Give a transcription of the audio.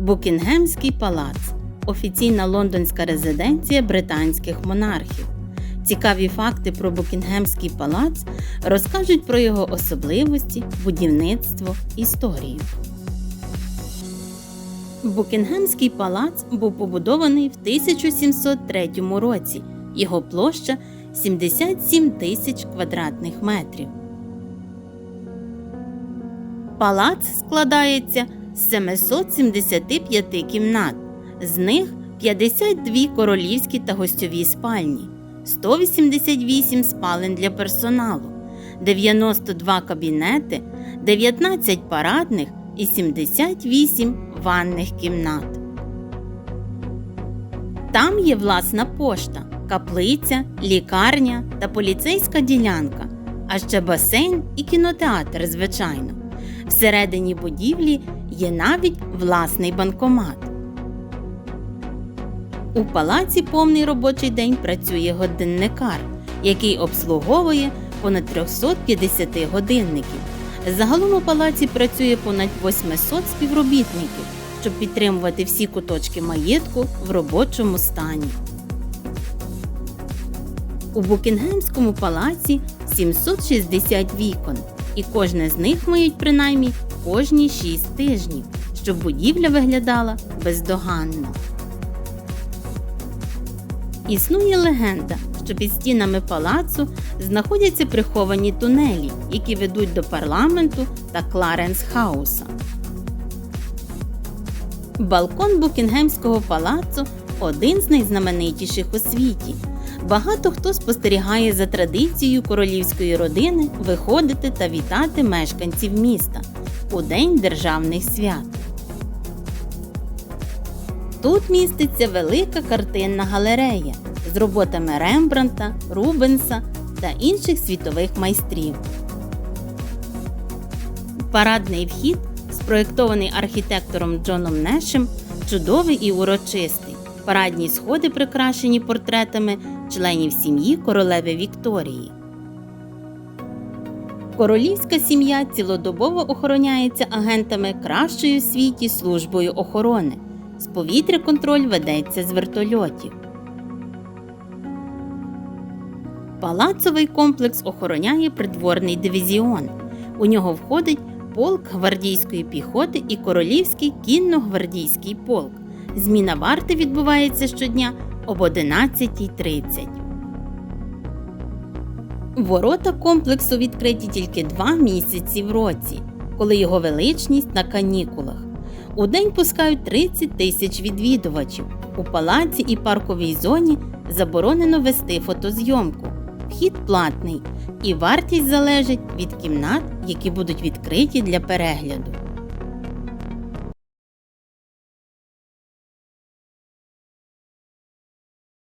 Букінгемський палац офіційна лондонська резиденція британських монархів. Цікаві факти про Букінгемський палац розкажуть про його особливості, будівництво, історію. Букінгемський палац був побудований в 1703 році. Його площа 77 тисяч квадратних метрів. Палац складається з 775 кімнат, з них 52 королівські та гостьові спальні, 188 спалень для персоналу, 92 кабінети, 19 парадних і 78 ванних кімнат. Там є власна пошта, каплиця, лікарня та поліцейська ділянка, а ще басейн і кінотеатр, звичайно. Всередині будівлі є навіть власний банкомат. У палаці повний робочий день працює годинникар, який обслуговує понад 350 годинників. Загалом у палаці працює понад 800 співробітників, щоб підтримувати всі куточки маєтку в робочому стані. У Букінгемському палаці 760 вікон, і кожне з них миють принаймні кожні 6 тижнів, щоб будівля виглядала бездоганно. Існує легенда, що під стінами палацу знаходяться приховані тунелі, які ведуть до парламенту та Кларенс Хауса. Балкон Букінгемського палацу один з найзнаменитіших у світі. Багато хто спостерігає за традицією королівської родини виходити та вітати мешканців міста у день державних свят. Тут міститься велика картинна галерея з роботами Рембранта, Рубенса та інших світових майстрів. Парадний вхід, спроєктований архітектором Джоном Нешем, чудовий і урочистий. Парадні сходи прикрашені портретами членів сім'ї королеви Вікторії. Королівська сім'я цілодобово охороняється агентами кращої у світі службою охорони. З повітря контроль ведеться з вертольотів. Палацовий комплекс охороняє придворний дивізіон. У нього входить полк гвардійської піхоти і королівський кінно-гвардійський полк. Зміна варти відбувається щодня об 11.30. Ворота комплексу відкриті тільки два місяці в році, коли його величність на канікулах. У день пускають 30 тисяч відвідувачів. У палаці і парковій зоні заборонено вести фотозйомку. Вхід платний, і вартість залежить від кімнат, які будуть відкриті для перегляду.